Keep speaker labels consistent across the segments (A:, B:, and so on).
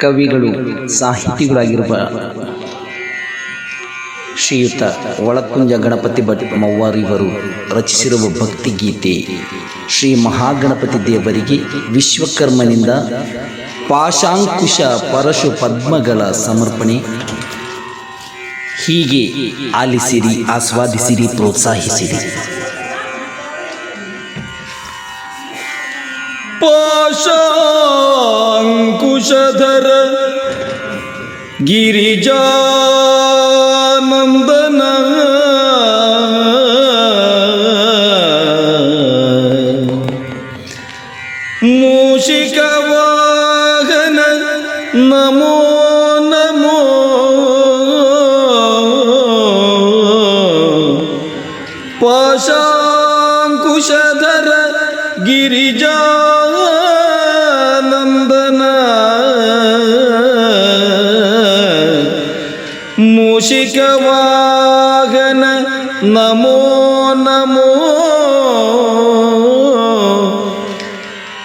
A: ಕವಿಗಳು, ಸಾಹಿತಿಗಳಾಗಿರುವ ಶ್ರೀಯುತ ಒಳಕುಂಜ ಗಣಪತಿ ಭಟ್ ಮವ್ವಾರಿವರು ರಚಿಸಿರುವ ಭಕ್ತಿಗೀತೆ ಶ್ರೀ ಮಹಾಗಣಪತಿ ದೇವರಿಗೆ ವಿಶ್ವಕರ್ಮನಿಂದ ಪಾಶಾಂಕುಶ ಪರಶು ಪದ್ಮಗಳ ಸಮರ್ಪಣೆ. ಹೀಗೆ ಆಲಿಸಿರಿ, ಆಸ್ವಾದಿಸಿರಿ, ಪ್ರೋತ್ಸಾಹಿಸಿರಿ.
B: ಪಾಶಾಂಕುಶಧರ ಗಿರಿಜಾನಂದನ ಮೂಷಿಕ ವಾಹನ ನಮೋ ನಮೋ ಪಾಶಾಂಕುಶಧರ ಮೂಷಿಕ ವಾಹನ ನಮೋ ನಮೋ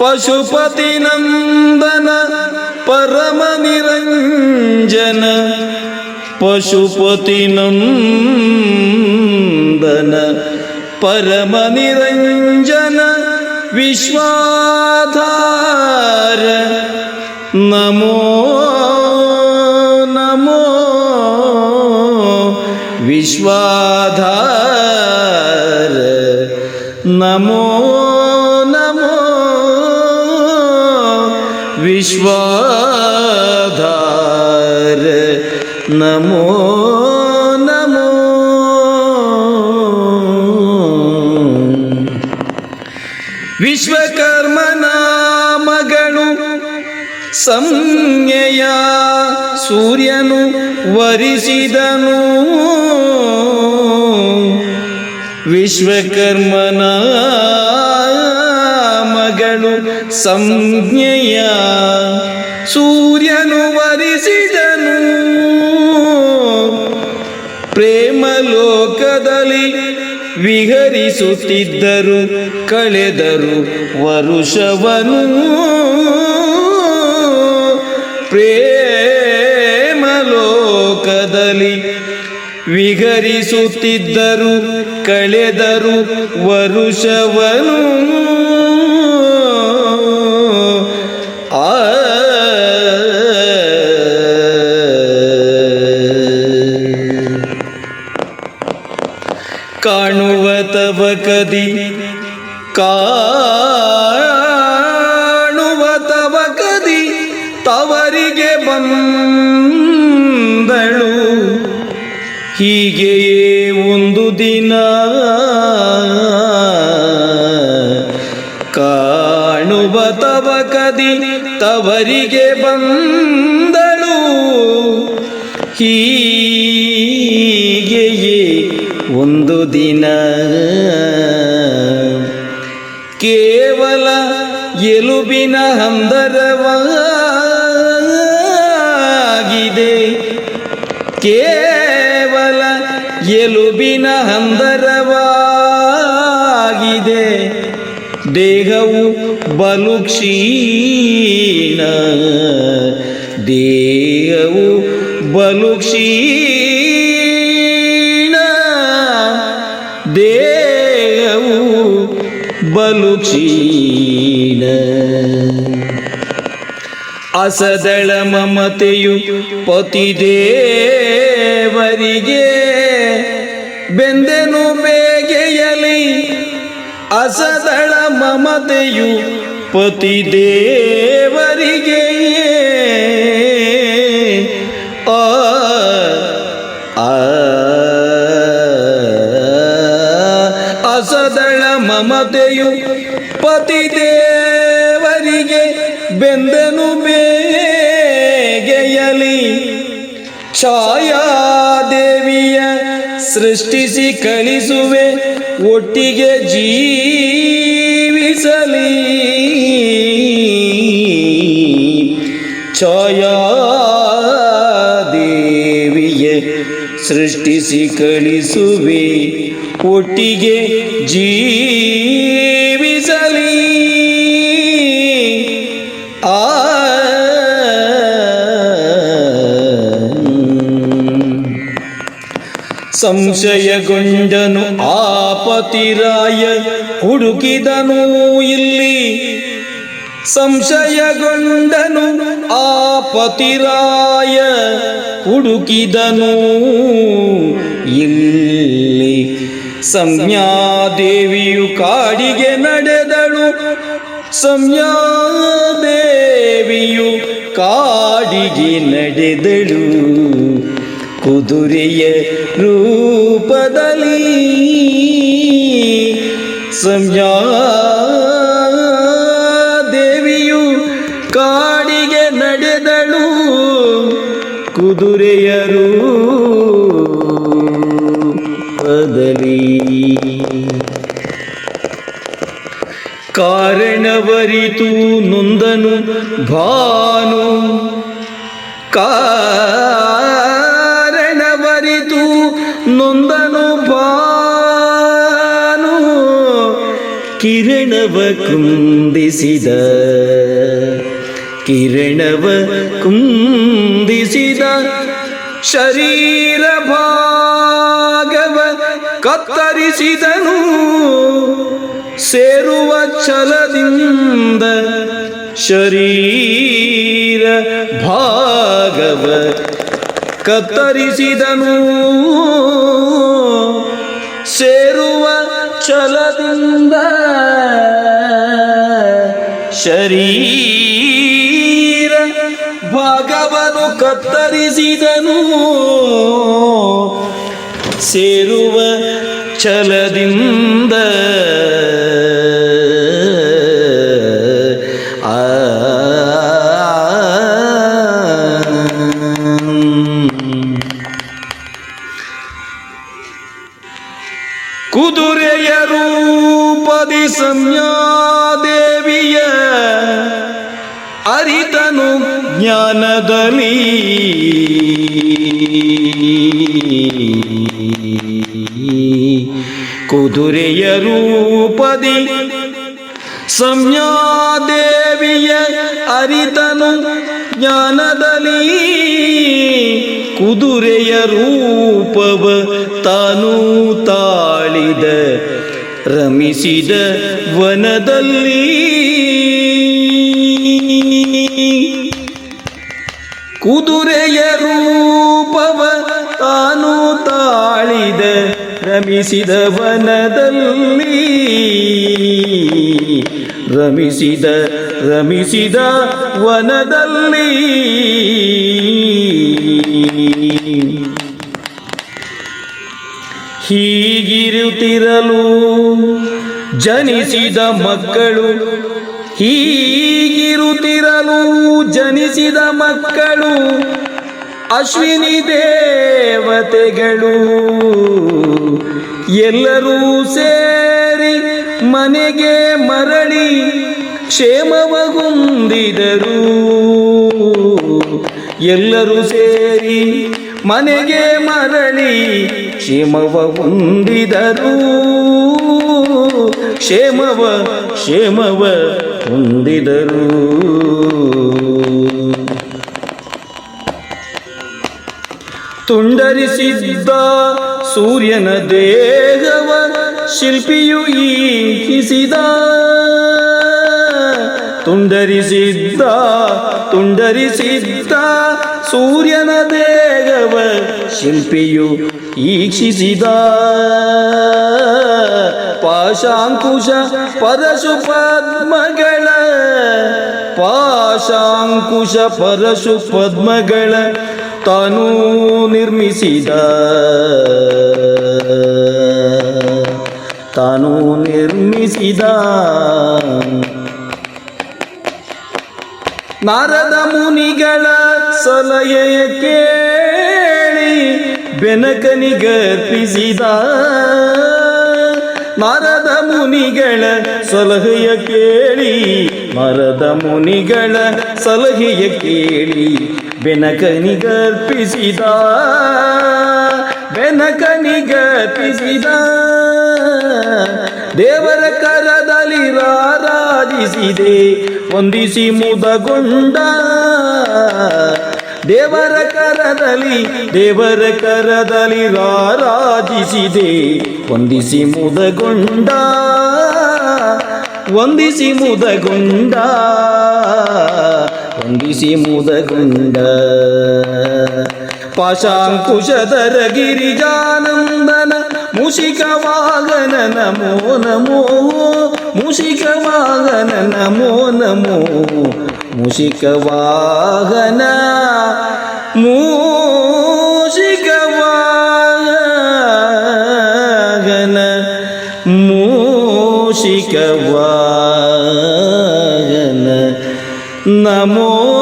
B: ಪಶುಪತಿ ನಂದನ ಪರಮ ನಿರಂಜನ ಪಶುಪತಿ ವಿಶ್ವಾಧಾರ ನಮೋ ನಮೋ ವಿಶ್ವಾಧಾರ ನಮೋ ವರಿಸಿದನು ವಿಶ್ವಕರ್ಮನ ಮಗಳು ಸಂಜ್ಞೆಯ ಸೂರ್ಯನು ವರಿಸಿದನು. ಪ್ರೇಮ ಲೋಕದಲ್ಲಿ ವಿಹರಿಸುತ್ತಿದ್ದರು ಕಳೆದರು ವರುಷವನು. ಪ್ರೇಮ ಲೋಕದಲ್ಲಿ ವಿಹರಿಸುತ್ತಿದ್ದರು ಕಳೆದರು ವರುಷವನು. ಆ ಕಾಣುವ ತವ ಕದಿ ಹೀಗೆಯೇ ಒಂದು ದಿನ ಕಾಣುವ ತವ ಕದಿ ತವರಿಗೆ ಬಂದಳು. ಹೀಗೆಯೇ ಒಂದು ದಿನ ಕೇವಲ ಎಲುಬಿನ ಹಂದರವಾಗಿದೆ. ಕೇವಲ ಎಲುಬಿನ ಹಂದರವಾಗಿದೆ. ದೇಹವು ಬಲು ಕ್ಷೀಣ. ದೇಹವು ಬಲು ಕ್ಷೀಣ. ದೇಹವು ಬಲು ಕ್ಷೀಣ. ಅಸದಳ ಮಮತೆಯು ಪತಿದೇವರಿಗೆ ಬೆಂದೆನು ಮೇಗೆಯಲಿ ಅಸದಳ ಮಮತೆಯು ಪತಿ ದೇವರಿಗೆ ಆ ಅಸದಳ ಮಮತೆಯು ಪತಿದೇವರಿಗೆ ಬೆಂದನು ಬೇಗೆಯಲಿ ಛಾಯಾದೇವಿಯ ಸೃಷ್ಟಿಸಿ ಕಳಿಸುವೆ ಒಟ್ಟಿಗೆ ಜೀವಿಸಲಿ. ಛಾಯಾದೇವಿಯ ಸೃಷ್ಟಿಸಿ ಕಳಿಸುವೆ ಒಟ್ಟಿಗೆ ಜೀವಿಸಲಿ ಸಂಶಯಗೊಂಡನು ಆಪತಿರಾಯ ಹುಡುಕಿದನು ಇಲ್ಲಿ. ಸಂಶಯಗೊಂಡನು ಆಪತಿರಾಯ ಹುಡುಕಿದನು ಇಲ್ಲಿ. ಸಂಜ್ಞಾದೇವಿಯು ಕಾಡಿಗೆ ನಡೆದಳು. ಸಂಜ್ಞಾದೇವಿಯು ಕಾಡಿಗೆ ನಡೆದಳು. ಕುದುರೆಯ ರೂಪದಲ್ಲಿ ಸಂಜ್ಞಾದೇವಿಯು ಕಾಡಿಗೆ ನಡೆದಳು. ಕುದುರೆಯ ರೂಪದಲ್ಲಿ ಕಾರಣವರಿತು ನೊಂದನು ಭಾನು. ಕಾರಣವರಿತು ನೊಂದನು ಬಾನು ಕಿರಣವ ಕುಂದಿಸಿದ. ಕಿರಣವ ಕುಂದಿಸಿದ ಶರೀರ ಭಾಗವ ಕತ್ತರಿಸಿದನು. ಸೇರುವ ಛಲದಿಂದ ಶರೀರ ಭಾಗವ ಕತ್ತರಿಸಿದನು. ಸೇರುವ ಛಲದಿಂದ ಶರೀರ ಭಾಗವನು ಕತ್ತರಿಸಿದನು. ಸೇರುವ ಛಲದಿಂದ ಜ್ಞಾನದಲ್ಲಿ. ಕುದುರೆಯ ರೂಪದಿ ಸಂಜ್ಞಾದೇವಿಯ ಅರಿತನು ಜ್ಞಾನದಲ್ಲಿ. ಕುದುರೆಯ ರೂಪವ ತಾನು ತಾಳಿದ ರಮಿಸಿದ ವನದಲ್ಲಿ. ಕುದುರೆಯ ರೂಪವ ತಾನು ತಾಳಿದ ರಮಿಸಿದ ವನದಲ್ಲಿ ರಮಿಸಿದ ರಮಿಸಿದ ವನದಲ್ಲಿ ಹೀಗಿರುತ್ತಿರಲು ಜನಿಸಿದ ಮಕ್ಕಳು ಹೀಗಿರುತ್ತಿರಲು ಜನಿಸಿದ ಮಕ್ಕಳು ಅಶ್ವಿನಿ ದೇವತೆಗಳು. ಎಲ್ಲರೂ ಸೇರಿ ಮನೆಗೆ ಮರಳಿ ಕ್ಷೇಮವಗುಂದಿದರು ಎಲ್ಲರೂ ಸೇರಿ ಮನೆಗೆ ಮರಳಿ ಕ್ಷೇಮವ ಹೊಂದಿದರು ಕ್ಷೇಮವ ಕ್ಷೇಮವ ಹೊಂದಿದರು. ತುಂಡರಿಸಿದ್ದ ಸೂರ್ಯನ ದೇಹವ ಶಿಲ್ಪಿಯು ಈಹಿಸಿದ ತುಂಡರಿಸಿದ್ದ ತುಂಡರಿಸಿದ್ದ ಸೂರ್ಯನ ದೇಹವ ಶಿಲ್ಪಿಯು ಈಕ್ಷಿಸಿದ. ಪಾಶಾಂಕುಶ ಪರಶು ಪದ್ಮಗಳ ಪಾಶಾಂಕುಶ ಪರಶು ಪದ್ಮಗಳ ತಾನು ನಿರ್ಮಿಸಿದ. ತಾನು ನಿರ್ಮಿಸಿದ. ನಾರದ ಮುನಿಗಳ ಸಲಹೆಯ ಕೇಳಿ ಬೆನಕನಿಗರ್ಪಿಸಿದ. ನಾರದ ಮುನಿಗಳ ಸಲಹೆಯ ಕೇಳಿ ಮರದ ಮುನಿಗಳ ಸಲಹೆಯ ಕೇಳಿ ಬೆನಕನಿಗರ್ಪಿಸಿದ. ಬೆನಕನಿಗರ್ಪಿಸಿದ. ದೇವರ ಕರದಲ್ಲಿ ರಾರಾಜಿಸಿದೆ ವಂದಿಸಿ ಮುದಗೊಂಡ ದೇವರ ಕರದಲ್ಲಿ ದೇವರ ಕರದಲ್ಲಿ ರಾರಾಜಿಸಿದೆ. ವಂದಿಸಿ ಮುದಗೊಂಡ ವಂದಿಸಿ ಮುದಗೊಂಡ ವಂದಿಸಿ ಮುದಗೊಂಡ. ಪಾಶಾಂಕುಶಧರ ಗಿರಿಜಾನಂದನ, ಮುಷಿಕವಾಗನ ನಮೋ ನಮೋ. ಮುಷಿಕವಾಗನ ನಮೋ ನಮೋ ಮುಷಿಕವಾಗನ ಮೂಷಿಕವಾಗನ ಮೂಷಿಕವಾಗನ ನಮೋ ನಮೋ